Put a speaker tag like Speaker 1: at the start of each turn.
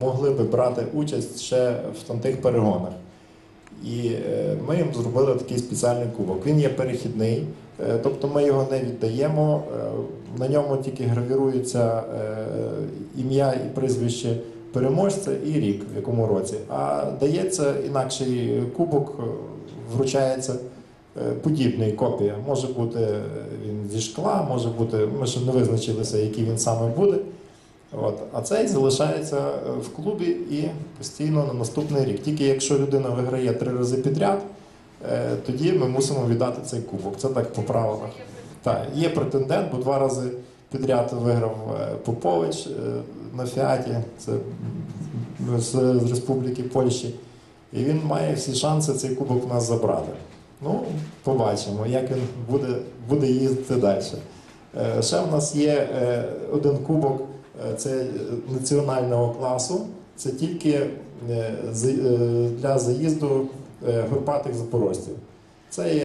Speaker 1: могли би брати участь ще в тих перегонах. І е, ми їм зробили такий спеціальний кубок. Він є перехідний, е, тобто ми його не віддаємо. е, На ньому тільки гравірується ім'я і прізвище переможця і рік, в якому році. А дається інакший кубок, вручається подібний копія. Може бути він зі шкла, може бути, ми ще не визначилися, який він саме буде. От. А цей залишається е, в клубі і постійно на наступний рік. Тільки якщо людина виграє три рази підряд, е, тоді ми мусимо віддати цей кубок. Це так по правилах. Так, є претендент, бо два рази підряд виграв е, Попович на Фіаті, це з, Республіки Польщі. І він має всі шанси цей кубок у нас забрати. Ну, побачимо, як він буде, буде їздити далі. Ще в нас є один кубок, це е, національного класу. Це тільки е, е, для заїзду горбатих запорожців. Це є